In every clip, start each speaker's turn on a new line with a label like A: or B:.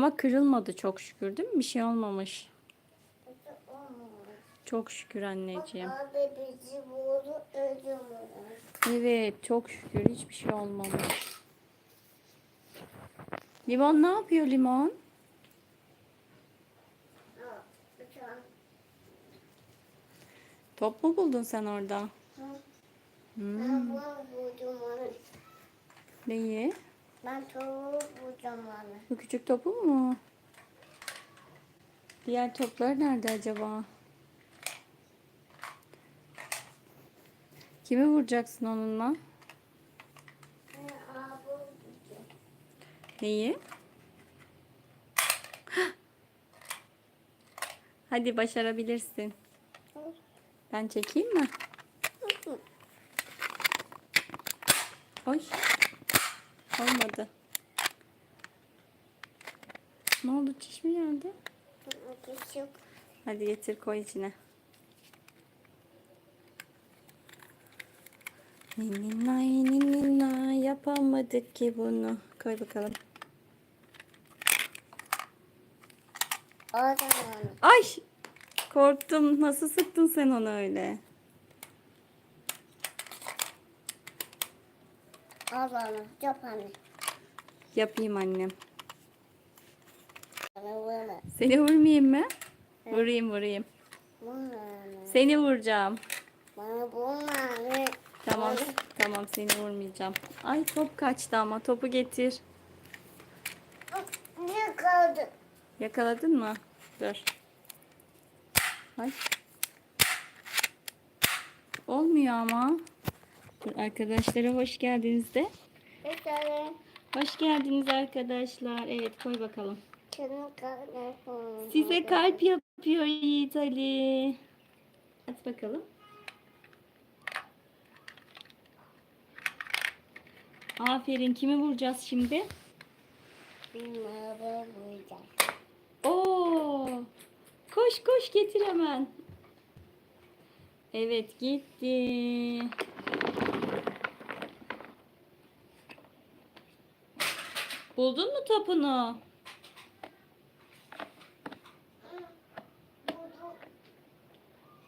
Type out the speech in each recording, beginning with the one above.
A: Ama kırılmadı çok şükür değil mi? Bir şey olmamış. Çok şükür anneciğim.
B: Abi bizi vurdu öldürmüyor.
A: Evet çok şükür hiçbir şey olmamış. Limon ne yapıyor limon? Top mu buldun sen orada?
B: Ha,
A: Hmm,
B: Ben onu.
A: neyi?
B: Ben tavuğu vurdum onu.
A: Bu küçük topu mu? Diğer toplar nerede acaba? Kimi vuracaksın onunla?
B: Vurdum.
A: Neyi? Hadi başarabilirsin. Ben çekeyim mi? Oy. Olmadı. Ne oldu? Çiş mi geldi?
B: Küçük.
A: Hadi getir koy içine. Ninninay ninninay yapamadık ki bunu. Koy bakalım. Ay! Korktum. Nasıl sıktın sen onu öyle?
B: Al onu. Yap anne.
A: Yapayım annem.
B: Bana vurma.
A: Seni vurmayayım mı? Vurayım vurayım.
B: Vurma anne.
A: Seni vuracağım.
B: Bana vurma anne.
A: Tamam tamam seni vurmayacağım. Ay top kaçtı ama topu getir.
B: Ne kaldı?
A: Yakaladın mı? Dur. Ay. Olmuyor ama. Dur arkadaşlara hoş geldiniz de.
B: Bir tane.
A: Hoş geldiniz arkadaşlar. Evet koy bakalım. Size kalp yapıyor Yiğit Ali. At bakalım. Aferin. Kimi vuracağız şimdi?
B: Bilmem ben vuracağım.
A: Oo! Koş koş getir hemen. Evet gitti. Buldun mu topunu?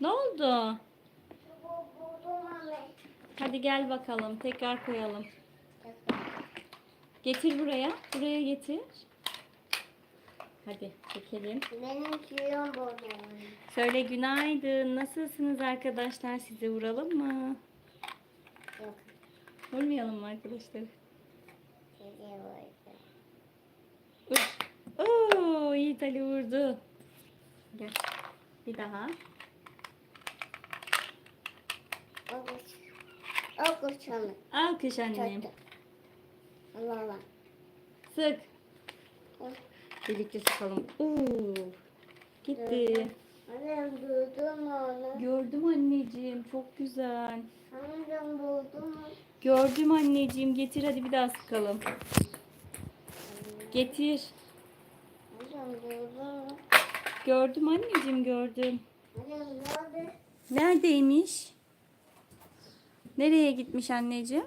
A: Ne oldu? Hadi gel bakalım. Tekrar koyalım. Getir buraya. Buraya getir. Hadi çekelim.
B: Benim tüyüm buldum.
A: Söyle günaydın. Nasılsınız arkadaşlar? Size vuralım mı?
B: Yok.
A: Vurmayalım mı arkadaşlar?
B: Size vurdum.
A: Vur. Oo, Yiğit Ali vurdu. Gel. Bir daha.
B: O kuş onu.
A: Alkış annem.
B: Allah Allah.
A: Sık. Birlikte sıkalım. Oo. Gitti.
B: Annem buldum onu.
A: Gördüm anneciğim. Çok güzel.
B: Annem buldum.
A: Gördüm anneciğim. Getir hadi bir daha sıkalım. Getir. Gördüm anneciğim gördüm. Neredeymiş? Nereye gitmiş anneciğim?